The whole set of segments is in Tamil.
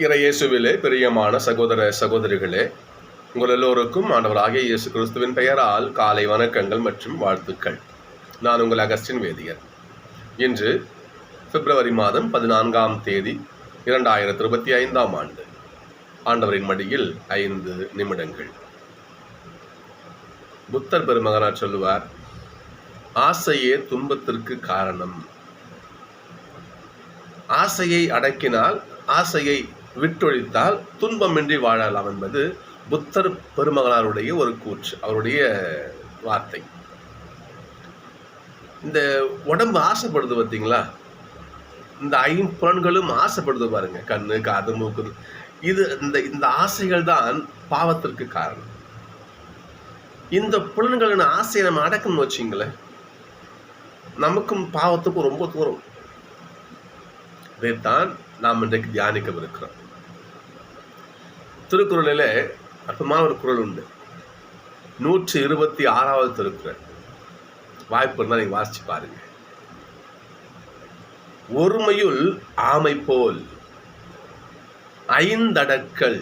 இறையேசுவிலே பிரியமான சகோதர சகோதரிகளே உங்கள் எல்லோருக்கும் ஆண்டவராகிய இயேசு கிறிஸ்துவின் பெயரால் காலை வணக்கங்கள் மற்றும் வாழ்த்துக்கள். நான் உங்கள் அகஸ்டின் வேதியர். இன்று பிப்ரவரி மாதம் பதினான்காம் தேதி இரண்டாயிரத்தி இருபத்தி ஐந்தாம் ஆண்டு. ஆண்டவரின் மடியில் ஐந்து நிமிடங்கள். புத்தர் பெருமகனார் சொல்லுவார் ஆசையே துன்பத்திற்கு காரணம். ஆசையை அடக்கினால் ஆசையை விட்டொழித்தால் துன்பமின்றி வாழலாம் என்பது புத்தர் பெருமகனாருடைய ஒரு கூற்று அவருடைய வார்த்தை. இந்த உடம்பு ஆசைப்படுது பார்த்தீங்களா? இந்த ஐம்புலன்களும் ஆசைப்படுது பாருங்க கண்ணு காது மூக்கு. இது இந்த இந்த ஆசைகள் தான் பாவத்திற்கு காரணம். இந்த புலன்களின் ஆசையை நம்ம அடக்கணும்னு வச்சிங்களேன் நமக்கும் பாவத்துக்கும் ரொம்ப தூரம். இதைத்தான் நாம் இன்றைக்கு தியானிக்கவிருக்கிறோம். திருக்குறளில் அற்புதமான ஒரு குறள் உண்டு. நூற்றி இருபத்தி ஆறாவது திருக்குறள். வாய்ப்பு இருந்தால் நீங்கள் வாசித்து பாருங்கள் ஒருமையுள் ஆமை போல் ஐந்தடக்கல்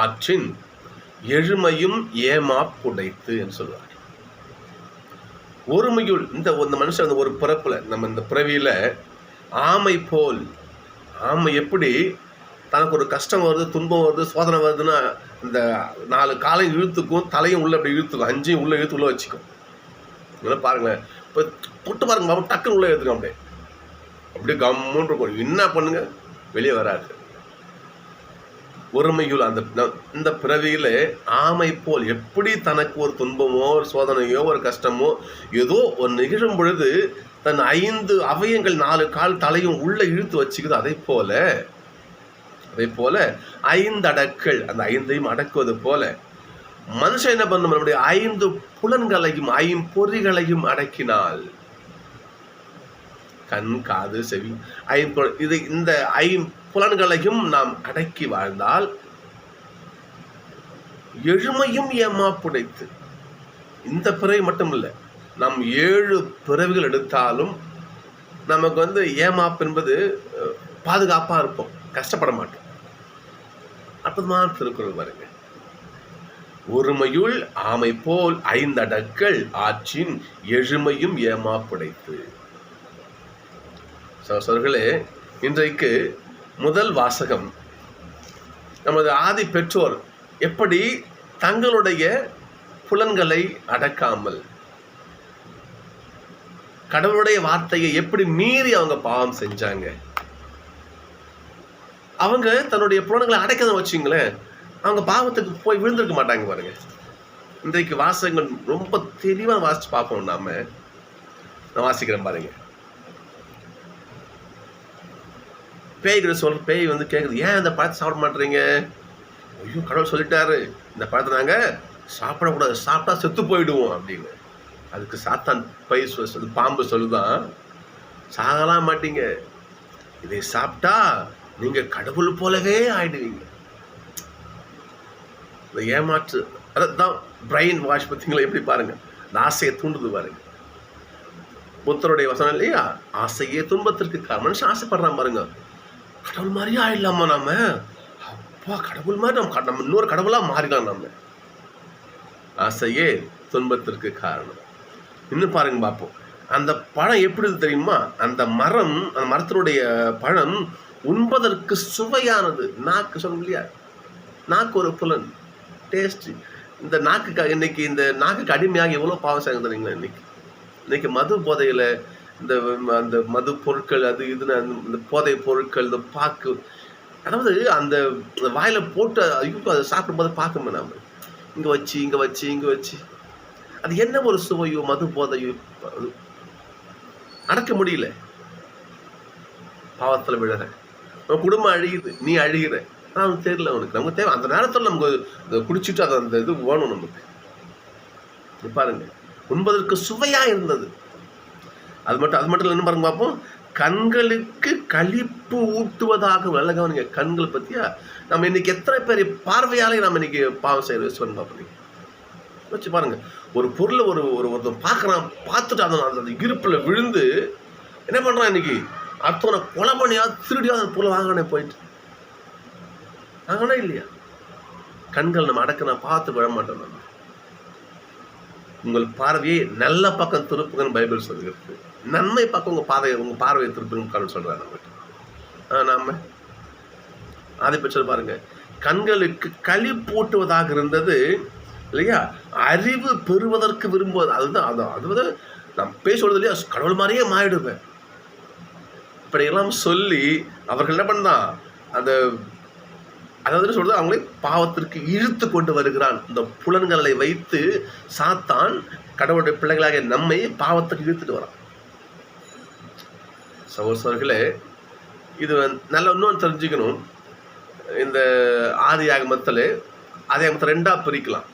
ஆற்றின் எழுமையும் ஏமா புடைத்து என்று சொல்வார் ஒருமையுள் இந்த இந்த மனுஷன் அந்த ஒரு பிறப்பில் நம்ம இந்த பிறவியில் ஆமை போல் ஆமை எப்படி தனக்கு ஒரு கஷ்டம் வருது துன்பம் வருது சோதனை வருதுன்னா இந்த நாலு காலையும் இழுத்துக்கும் தலையும் உள்ள அப்படி இழுத்துக்கும் அஞ்சையும் உள்ள இழுத்து உள்ள வச்சுக்கும். இதெல்லாம் பாருங்களேன். இப்போ தொட்டு பாருங்க பாப்பா டக்குன்னு உள்ள எடுத்துக்கும் அப்படியே. அப்படியே கம்முன்னு இருக்கும். என்ன பண்ணுங்க? வெளியே வராது. ஒருமையுள் அந்த இந்த பிறவியில் ஆமை போல் எப்படி தனக்கு ஒரு துன்பமோ ஒரு சோதனையோ ஒரு கஷ்டமோ ஏதோ ஒரு நிகழும் பொழுது தன் ஐந்து அவயங்கள் நாலு கால் தலையும் உள்ள இழுத்து வச்சுக்குது. அதை போல அதே போல ஐந்து அடக்கள் அந்த ஐந்தையும் அடக்குவது போல மனுஷன் என்ன பண்ணும்? நம்முடைய ஐந்து புலன்களையும் ஐம்பொறிகளையும் அடக்கினால் கண் காது செவி ஐம்புல இது இந்த ஐம்புலன்களையும் நாம் அடக்கி வாழ்ந்தால் எழுமையும் ஏமா புடைத்து. இந்த பிறவி மட்டும் இல்லை நம் ஏழு பிறவிகள் எடுத்தாலும் நமக்கு வந்து ஏமாப்பு என்பது பாதுகாப்பாக பாதுகாப்பா இருப்போம் கஷ்டப்பட மாட்டோம். அற்புதமான திருக்குறள் வருங்க ஒருமையுள் ஆமை போல் ஐந்தடக்கள் ஆற்றின் எழுமையும் ஏமா புடைத்து சோர்களே இன்றைக்கு முதல் வாசகம் நமது ஆதி பெற்றோர் எப்படி தங்களுடைய புலன்களை அடக்காமல் கடவுளுடைய வார்த்தையை எப்படி மீறி அவங்க பாவம் செஞ்சாங்க? அவங்க தன்னுடைய புலன்களை அடைக்கதான் வச்சுங்களேன் அவங்க பாவத்துக்கு போய் விழுந்திருக்க மாட்டாங்க பாருங்க. இன்றைக்கு வாசகங்கள் ரொம்ப தெளிவாக வாசித்து பார்ப்போம் நாம. நான் வாசிக்கிறேன் பாருங்க. பேய்கிட்ட சொல் பேய் வந்து கேட்குது ஏன் இந்த பழத்தை சாப்பிட மாட்டுறீங்க? ஐயோ கடவுள் சொல்லிட்டாரு இந்த பழத்தை நாங்கள் சாப்பிடக்கூடாது சாப்பிட்டா செத்து போயிடுவோம் அப்படின்னு. அதுக்கு சாத்தான் பை சொல் சொல்லு பாம்பு சொல்லுதான் சாகலாம் மாட்டீங்க. இதை சாப்பிட்டா நீங்க கடவுள் போலவே ஆயிடுவீங்க. இந்த ஏமாற்று அதான் பிரெயின் வாஷ் பார்த்தீங்களா? எப்படி பாருங்க. இந்த ஆசையை தூண்டுது பாருங்க. புத்தருடைய வசனம் இல்லையா? ஆசையே துன்பத்திற்கு கா- மனுஷன் ஆசைப்படுறான் பாருங்க. கடவுள் மாதிரியே ஆயிடலாமா நாம? அப்பா கடவுள் மாதிரி நம்ம நம்ம இன்னொரு கடவுளா மாறிடலாம் நம்ம ஆசையே துன்பத்திற்கு காரணம். இன்னும் பாருங்க பார்ப்போம். அந்த பழம் எப்படி தெரியுமா? அந்த மரம் அந்த மரத்தினுடைய பழம் உண்பதற்கு சுவையானது. நாக்கு சொல்லும் இல்லையா? நாக்கு ஒரு புலன். டேஸ்ட் இந்த நாக்குக்கு இன்னைக்கு இந்த நாக்குக்கு அடிமையாக எவ்வளோ பாவம் செய்யுங்க தெரியுங்களா இன்னைக்கு? இன்னைக்கு மது போதையில் இந்த அந்த மது பொருட்கள் அது இதுன்னு அந்த- இந்த போதை பொருட்கள் இந்த பாக்கு. அதாவது அந்த அந்த போட்டு ஐயோ அதை சாப்பிடும்போது பார்க்கணும் நம்ம இங்கே வச்சு இங்கே வச்சு இங்கே வச்சு. அது என்ன ஒரு சுவையோ மது போதையோ? அது அடக்க முடியல. பாவத்தில் விழற. குடும்பம் அழியுது நீ அழிகிற ஆனால் தெரியல உனக்கு நமக்கு தேவை. அந்த நேரத்தில் நமக்கு குடிச்சிட்டு அது அந்த இது வேணும் நமக்கு. பாருங்க. உண்பதற்கு சுவையாக இருந்தது. அது மட்டும் அது மட்டும் என்ன பாருங்க பார்ப்போம். கண்களுக்கு களிப்பு ஊட்டுவதாக நல்ல கவனிங்க கண்களை பற்றியா நம்ம இன்னைக்கு எத்தனை பேர் பார்வையாலே நம்ம இன்னைக்கு பாவம் செய்கிற சொல்லணும் பார்ப்பீங்க வச்சு பாருங்க. ஒரு பொருளை ஒரு ஒரு ஒருத்தன் பார்க்குறான் பார்த்துட்டு அந்த அந்த இருப்பில் விழுந்து என்ன பண்ணுறான் இன்னைக்கு? அடுத்தவனை கொலை பண்ணியா திருடியா அந்த பொருளை வாங்கினே போயிட்டு. வாங்கினா இல்லையா? கண்கள் நம்ம அடக்க நான் பார்த்து விட மாட்டோம் நம்ம உங்கள் பார்வையை நல்ல பக்கம் திருப்புங்கன்னு பைபிள் சொல்லுகிறது. நன்மை பக்கம் உங்கள் பார்வையை உங்கள் பார்வையை திருப்புங்கன்னு கடவுள் சொல்றாரு நம்மகிட்ட. ஆ, நாம் அதை பற்றி பாருங்க. கண்களுக்கு களி பூட்டுவதாக இருந்தது இல்லையா? அறிவு பெறுவதற்கு விரும்புவது. அதுதான் அது அது வந்து நான் பேசுவது இல்லையா? கடவுள் மாதிரியே மாறிடுவேன். இப்படியெல்லாம் சொல்லி அவர்கள் என்ன பண்ணான்? அந்த அதாவது சொல்றது? அவங்களை பாவத்திற்கு இழுத்து கொண்டு வருகிறான். இந்த புலன்களை வைத்து சாத்தான் கடவுளுடைய பிள்ளைகளாகிய நம்மை பாவத்துக்கு இழுத்துட்டு வரான். சகோசர்களே இது வந்து இன்னொன்று தெரிஞ்சுக்கணும். இந்த ஆதி ஆகமத்தில் ஆதி ஆகமத்தை ரெண்டாக பிரிக்கலாம்.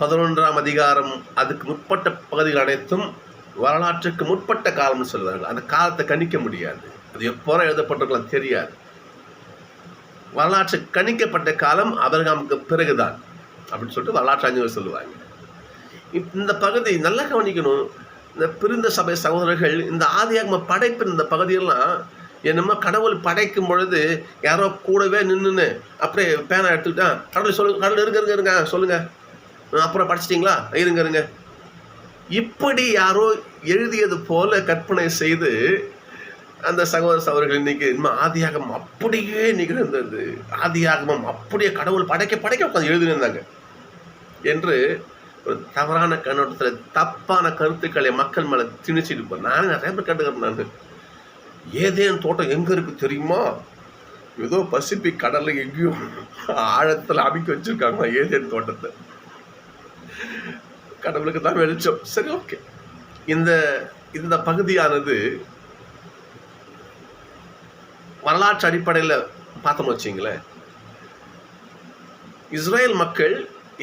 பதினொன்றாம் அதிகாரம் அதுக்கு முற்பட்ட பகுதிகள் அனைத்தும் வரலாற்றுக்கு முற்பட்ட காலம்னு சொல்லுவார்கள். அந்த காலத்தை கணிக்க முடியாது. அது எப்போ எழுதப்பட்டிருக்கலாம் தெரியாது. வரலாற்று கணிக்கப்பட்ட காலம் அபரகாமுக்கு பிறகுதான் அப்படின்னு சொல்லிட்டு வரலாற்று அறிஞர்கள் சொல்லுவாங்க. இந்த பகுதி நல்லா கவனிக்கணும். இந்த பிரிந்த சபை சகோதரர்கள் இந்த ஆதியாகம படைப்பு இந்த பகுதியெல்லாம் என்னமோ கடவுள் படைக்கும் பொழுது யாரோ கூடவே நின்றுன்னு அப்படியே பேனா எடுத்துக்கிட்டா கடவுள் சொல்லு கடவுள் இருங்க இருங்க இருங்க சொல்லுங்க. அப்புறம் படிச்சிட்டிங்களா? இருங்க இருங்க. இப்படி யாரோ எழுதியது போல கற்பனை செய்து அந்த சகோதர சகோதரர்கள் இன்னைக்கு இன்னும் ஆதியாகமம் அப்படியே நிகழ்ந்தது. ஆதியாகமம் அப்படியே கடவுள் படைக்க படைக்க உட்காந்து எழுதினிருந்தாங்க என்று ஒரு தவறான கண்ணோட்டத்தில் தப்பான கருத்துக்களை மக்கள் மேலே திணிச்சிட்டு போ நானும் நிறைய பேர் கண்டுக்கிறேன் நான். ஏதேன் தோட்டம் எங்கே இருக்கு தெரியுமா? ஏதோ பசிபிக் கடலில் எங்கேயும் ஆழத்தில் அமைக்க வச்சிருக்காங்க. ஏதேன் தோட்டத்தை. கடவுளுக்கு தான் வெளிச்சம். சரி ஓகே இந்த இந்த பகுதியானது வரலாற்று அடிப்படையில் பார்த்தோம் வச்சிங்களேன். இஸ்ரேல் மக்கள்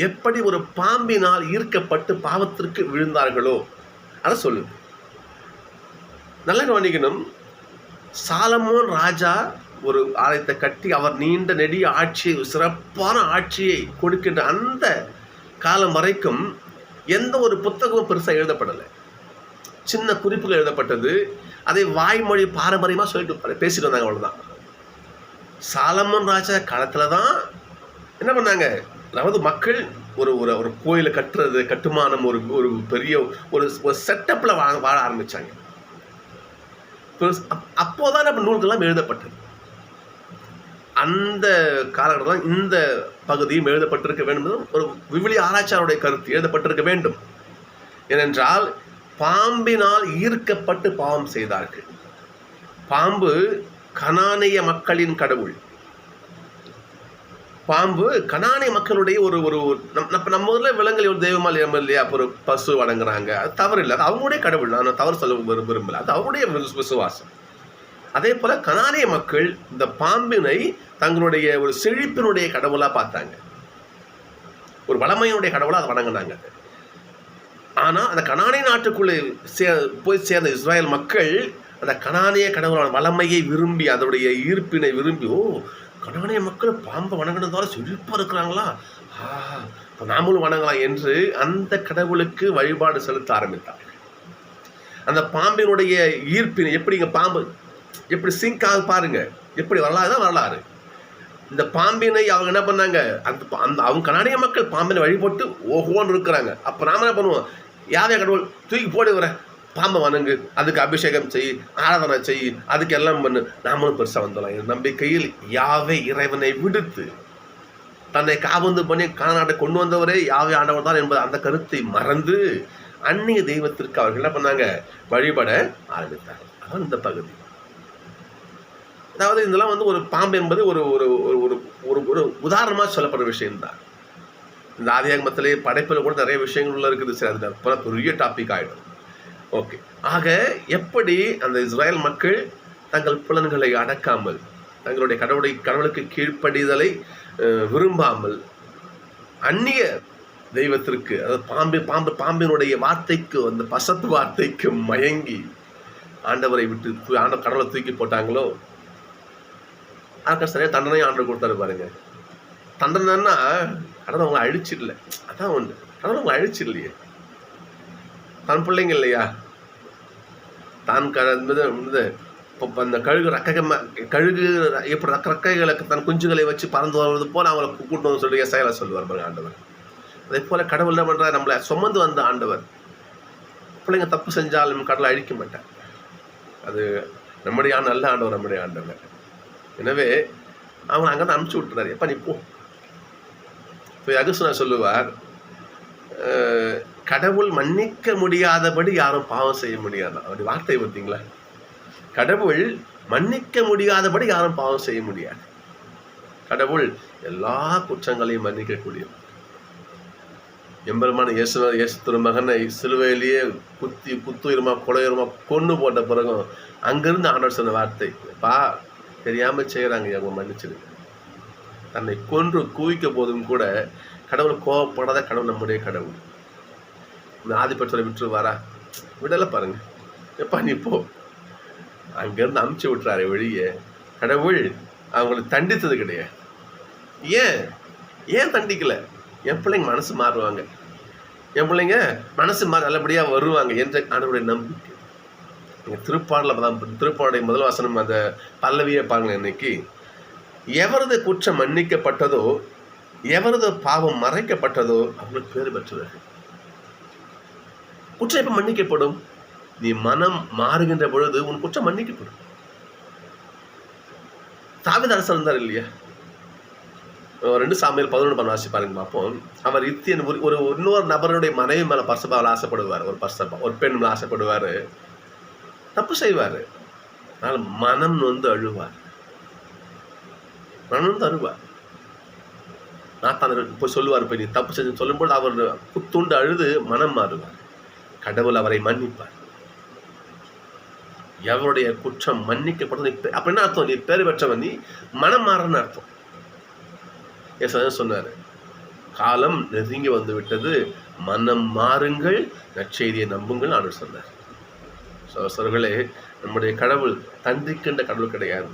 எப்படி ஒரு பாம்பினால் ஈர்க்கப்பட்டு பாவத்திற்கு விழுந்தார்களோ அதை சொல்லுது நல்ல கவனிக்கணும். சாலமோன் ராஜா ஒரு ஆலயத்தை கட்டி அவர் நீண்ட நெடிய ஆட்சியை சிறப்பான ஆட்சியை கொடுக்கின்ற அந்த காலம் வரைக்கும் எந்த ஒரு புத்தகமும் பெருசாக எழுதப்படலை. சின்ன குறிப்புகள் எழுதப்பட்டது. அதை வாய்மொழி பாரம்பரியமாக சொல்லிட்டு பேசிட்டு வந்தாங்க அவ்வளோதான் சாலமன் ராஜா காலத்தில் தான் என்ன பண்ணாங்க? அதாவது மக்கள் ஒரு ஒரு ஒரு கோயிலை கட்டுறது கட்டுமானம் ஒரு ஒரு பெரிய ஒரு ஒரு செட்டப்பில் வாழ வாழ ஆரம்பித்தாங்க அப்போதான் நம்ம நூல்கள்லாம் எழுதப்பட்டது. அந்த காலகட்டம் இந்த பகுதியும் எழுதப்பட்டிருக்க வேண்டும் ஒரு விவிலி ஆராய்ச்சியாளருடைய கருத்து எழுதப்பட்டிருக்க வேண்டும். ஏனென்றால் பாம்பினால் ஈர்க்கப்பட்டு பாவம் செய்தார்கள். பாம்பு கனானிய மக்களின் கடவுள். பாம்பு கனானிய மக்களுடைய ஒரு ஒரு நம் நம்ம நம்ம ஊரில் விலங்குகள் ஒரு தெய்வமால் இல்லையா? அப்போ ஒரு பசு வணங்குறாங்க. அது தவறு இல்லை அது அவங்களுடைய கடவுள். நான் தவறு சொல்ல விரும்பல. அது அவருடைய விசுவாசம். அதே போல் கனானிய மக்கள் இந்த பாம்பினை தங்களுடைய ஒரு செழிப்பினுடைய கடவுளாக பார்த்தாங்க. ஒரு வளமையினுடைய கடவுளாக அதை வணங்கினாங்க. ஆனால் அந்த கனானிய நாட்டுக்குள்ளே சே போய் சேர்ந்த இஸ்ராயல் மக்கள் அந்த கனானிய கடவுளான வளமையை விரும்பி அதனுடைய ஈர்ப்பினை விரும்பி ஓ கனானிய மக்கள் பாம்பை வணங்கினதால செழிப்பாக இருக்கிறாங்களா? ஆ இப்போ நாமளும் வணங்கலாம் என்று அந்த கடவுளுக்கு வழிபாடு செலுத்த ஆரம்பித்தார் அந்த பாம்பினுடைய ஈர்ப்பினை எப்படிங்க பாம்பு எப்படி சிங்க் ஆகுது பாருங்க. எப்படி வரலாறு தான் வரலாறு. இந்த பாம்பினை அவங்க என்ன பண்ணாங்க? அந்த அந்த அவங்க கனாடிய மக்கள் பாம்பினை வழிபட்டு ஓஹோன்னு இருக்கிறாங்க. அப்போ நாம் என்ன பண்ணுவோம்? யாவே கடவுள்? தூக்கி போடு வர பாம்பை வணங்கு. அதுக்கு அபிஷேகம் செய். ஆராதனை செய். அதுக்கு எல்லாம் பண்ணு. நாமளும் பெருசாக வந்துடலாம். என் நம்பிக்கையில் யாவே இறைவனை விடுத்து தன்னை காபந்து பண்ணி காநாட்டை கொண்டு வந்தவரே யாவே ஆண்டவர் தான் என்பது அந்த கருத்தை மறந்து அந்நிய தெய்வத்திற்கு அவர்கள் என்ன பண்ணாங்க? வழிபட ஆரம்பித்தார்கள். அதான் இந்த பகுதி. அதாவது இதெல்லாம் வந்து ஒரு பாம்பு என்பது ஒரு ஒரு ஒரு ஒரு ஒரு ஒரு உதாரணமாக சொல்லப்படுற விஷயம்தான். இந்த ஆதியாகமத்திலே படைப்பில் கூட நிறைய விஷயங்கள் உள்ள இருக்குது. சரி அது பெரிய டாபிக் ஆகிடும் ஓகே ஆக எப்படி அந்த இஸ்ரேல் மக்கள் தங்கள் புலன்களை அடக்காமல் தங்களுடைய கடவுளை கடவுளுக்கு கீழ்ப்படிதலை விரும்பாமல் அந்நிய தெய்வத்திற்கு அதாவது பாம்பு பாம்பு பாம்பினுடைய வார்த்தைக்கு அந்த பசத்து வார்த்தைக்கு மயங்கி ஆண்டவரை விட்டு ஆண்ட கடவுளை தூக்கி போட்டாங்களோ? அதுக்கு சரியாக தண்டனையும் ஆண்டு கொடுத்தாரு பாருங்க. தண்டனைன்னா கடவுள் அவங்களை அழிச்சிடல. அதான் ஒன்று அதான் அவங்களை அழிச்சிடலையே. தன் பிள்ளைங்க இல்லையா? தான் க இந்த- இப்போ அந்த கழுகு ரக்க கழுகு எப்படி ரக்க ரக்கைகளுக்கு தன் குஞ்சுகளை வச்சு பறந்து வருவது போல் அவங்களை கூட்டணும்னு சொல்லி எஸ்ஐல சொல்லுவார் பாருங்க ஆண்டவர். அதே போல் கடவுள் என்ன பண்ணுறாரு நம்மளை சுமந்து வந்த ஆண்டவர். பிள்ளைங்க தப்பு செஞ்சாலும் கடலை அழிக்க மாட்டார். அது நம்முடைய நல்ல ஆண்டவர் நம்முடைய ஆண்டவர். எனவே அவங்க அங்கே அனுப்பிச்சு விட்டுறாரு. எப்ப நீ போ. இப்போ அகுசுனா சொல்லுவார் கடவுள் மன்னிக்க முடியாதபடி யாரும் பாவம் செய்ய முடியாது. அப்படி வார்த்தை பார்த்தீங்களா? கடவுள் மன்னிக்க முடியாதபடி யாரும் பாவம் செய்ய முடியாது. கடவுள் எல்லா குற்றங்களையும் மன்னிக்கக்கூடியவர். எம்பெருமான இயேசு இயேசு திருமகனை சிலுவையிலேயே குத்தி குத்துயிரமாக கொலையுரமா கொண்டு போட்ட பிறகும் அங்கிருந்து ஆண்டவர் சொன்ன வார்த்தை பா தெரியாமல் செய்கிறாங்க அவங்க மன்னிச்சிருங்க தன்னை கொன்று குவிக்க போதும் கூட கடவுள் கோவப்படாத கடவுள் நம்முடைய கடவுள். இந்த ஆதிபட்சரை விட்டுருவாரா விடலை பாருங்க. எப்பா நீ போ. அங்கேருந்து அமுச்சு விட்டுறாரு வெளியே. கடவுள் அவங்களை தண்டித்தது கிடையாது. ஏன்? ஏன் தண்டிக்கல? என் பிள்ளைங்க மனசு மாறுவாங்க. என் பிள்ளைங்க மனசு மாறி நல்லபடியாக வருவாங்க என்ற ஆண்டவருடைய நம்பிக்கை நீங்கள் திருப்பாடல தான் திருப்பாடைய முதல் வசனம் அந்த பல்லவியை பாருங்க இன்னைக்கு. எவரது குற்றம் மன்னிக்கப்பட்டதோ எவரது பாவம் மறைக்கப்பட்டதோ அவங்களுக்கு பேர் பெற்றவர்கள். குற்றம் எப்போ மன்னிக்கப்படும்? நீ மனம் மாறுகின்ற பொழுது உன் குற்றம் மன்னிக்கப்படும். தாவித அரசன் இருந்தார் இல்லையா? ரெண்டு சாமியில் பதினொன்று பண்ண வாசி பாருங்க பார்ப்போம். அவர் இத்தியன் ஒரு ஒரு இன்னொரு நபருடைய மனைவி மேலே பர்சபாவில் ஆசைப்படுவார். ஒரு பர்சபா ஒரு பெண் மேலே ஆசைப்படுவார். தப்பு செய்வார். அதனால் மனம் வந்து அழுவார். மனம் வந்து அழுவார். நாத்தான் போய் சொல்லுவார் போய் நீ தப்பு செஞ்சு சொல்லும்போது அவர் புத்துண்டு அழுது மனம் மாறுவார். கடவுள் அவரை மன்னிப்பார். எவருடைய குற்றம் மன்னிக்கப்பட்டது நீ அப்படின்னா அர்த்தம்? நீ பேர் பெற்றவன் நீ மனம் மாறன்னு அர்த்தம். ஏசாயா சொன்னார் காலம் நெருங்கி வந்து விட்டது மனம் மாறுங்கள் நற்செய்தியை நம்புங்கள் ஆண்டு சொன்னார். சோசர்களே நம்முடைய கடவுள் தந்திக்கின்ற கடவுள் கிடையாது.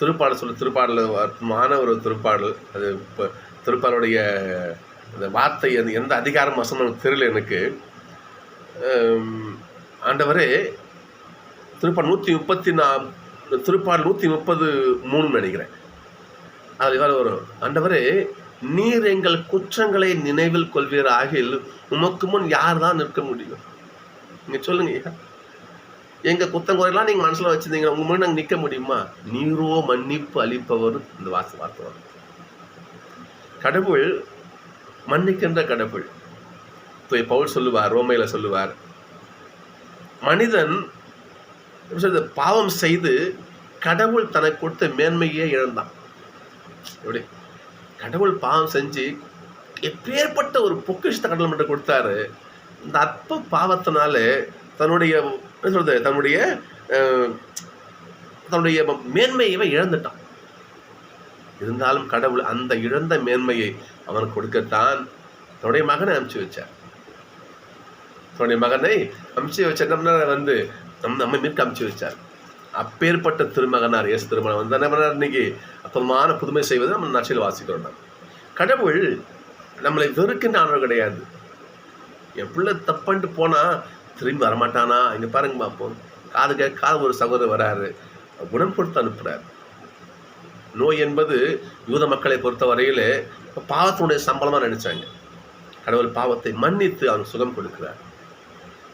திருப்பாடல் சொல்ல திருப்பாடல் அற்புதமான ஒரு திருப்பாடல். அது இப்போ திருப்பாடலுடைய அந்த வார்த்தை அது எந்த அதிகாரம் வசனம் தெரியல எனக்கு. ஆண்டவரே திருப்பாடல் நூற்றி முப்பத்தி நா திருப்பாடல் நூற்றி முப்பது மூணு நினைக்கிறேன். அது இவ்வாறு வரும். ஆண்டவரே நீர் எங்கள் குற்றங்களை நினைவில் கொள்வீராகில் உமக்கு முன் யார் தான் நிற்க முடியும்? நீங்கள் சொல்லுங்க. ஐயா எங்க குத்தங்குறையெல்லாம் நீங்கள் மனசில் வச்சுருந்தீங்க உங்கள் முன்னாடி நாங்கள் நிற்க முடியுமா? நீரோ மன்னிப்பு அளிப்பவர் இந்த வாச வார்த்தை வரும். கடவுள் மன்னிக்கின்ற கடவுள். இப்போ பவுல் சொல்லுவார் ரோமையில் சொல்லுவார் மனிதன் எப்படி சொல்றது, பாவம் செய்து கடவுள் தனக்கு கொடுத்த மேன்மையே இழந்தான். எப்படி? கடவுள் பாவம் செஞ்சு எப்பேற்பட்ட ஒரு பொக்கிஷத்தை கடவுள் மட்டும் கொடுத்தாரு இந்த அற்ப பாவத்தினால தன்னுடைய என்ன சொல்றது தன்னுடைய தன்னுடைய மேன்மையை இவன் இழந்துட்டான். இருந்தாலும் கடவுள் அந்த இழந்த மேன்மையை அவன் கொடுக்கத்தான் தன்னுடைய மகனை அனுப்பிச்சு வச்சார். தன்னுடைய மகனை அனுப்பிச்சு வச்ச வந்து நம்ம நம்ம மீட்க அனுப்பிச்சு வச்சார். அப்பேற்பட்ட திருமகனார் இயேசு திருமணம் வந்து என்ன பண்ணார்? இன்னைக்கு அற்புதமான புதுமை செய்வது நம்ம நச்சில் வாசிக்கிறோம் கடவுள் நம்மளை வெறுக்கின்ற ஆணவர் கிடையாது. என் பிள்ளை தப்புன்ட்டு போனால் திரும்பி வரமாட்டானா? இங்கே பாருங்க பார்ப்போம் காது கேட்காத ஒரு சகோதரர் வராரு. குணம் கொடுத்து அனுப்புறாரு. நோய் என்பது யூத மக்களை பொறுத்த வரையில் பாவத்தினுடைய சம்பளமாக நினச்சாங்க. கடவுள் பாவத்தை மன்னித்து அவன் சுகம் கொடுக்குறார்.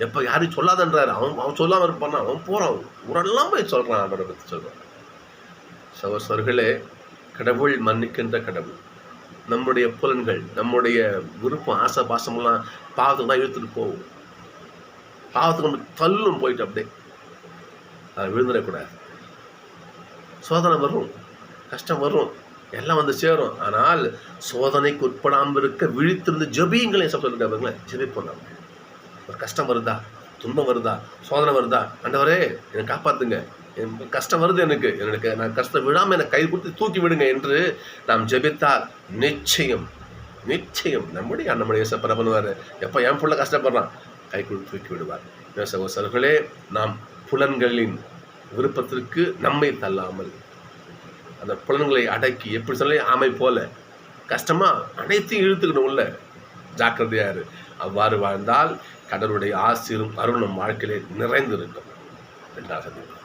எப்போ யாரும் சொல்லாதன்றார். அவன் அவன் சொல்லாமல் இருப்பான்? அவன் போறான். ஊரெல்லாம் போய் சொல்கிறான் அவனை சொல்கிறான் சொல்றான். சகோசர்களே கடவுள் மன்னிக்கின்ற கடவுள். நம்முடைய புலன்கள் நம்முடைய விருப்பம் ஆசை பாசமெல்லாம் பாவத்துக்கு தான் இழுத்துட்டு போகும். பாவத்துக்கு நம்ம தள்ளும் போயிட்டு அப்படியே அதை விழுந்துடக்கூடாது. சோதனை வரும் கஷ்டம் வரும் எல்லாம் வந்து சேரும். ஆனால் சோதனைக்கு உட்படாமல் இருக்க விழித்திருந்து ஜபியுங்களை சொல்லிருக்காங்களேன் ஜபிப்போம் நம்ம ஒரு கஷ்டம் வருதா? துன்பம் வருதா? சோதனை வருதா? அண்டவரே என்னை காப்பாற்றுங்க கஷ்டம் வருது எனக்கு. எனக்கு நான் கஷ்டம் விடாமல் என்னை கை கொடுத்து தூக்கி விடுங்க என்று நாம் ஜெபித்தால் நிச்சயம் நிச்சயம் நம்முடைய அண்ணமுடைய இயேசப்பா பண்ணுவார்? எப்போ என் பிள்ளை கஷ்டப்படுறான்? கை கொடுத்து தூக்கி விடுவார். எனவே சகோதரர்களே நாம் புலன்களின் விருப்பத்திற்கு நம்மை தள்ளாமல் அந்த புலன்களை அடக்கி எப்படி சொல்லி ஆமை போல கஷ்டமா அனைத்தையும் இழுத்துக்கணும் உள்ள. ஜாக்கிரதையாரு. அவ்வாறு வாழ்ந்தால் கடவுளுடைய ஆசிரும் அருளும் வாழ்க்கையிலே நிறைந்திருக்கும். என்றார்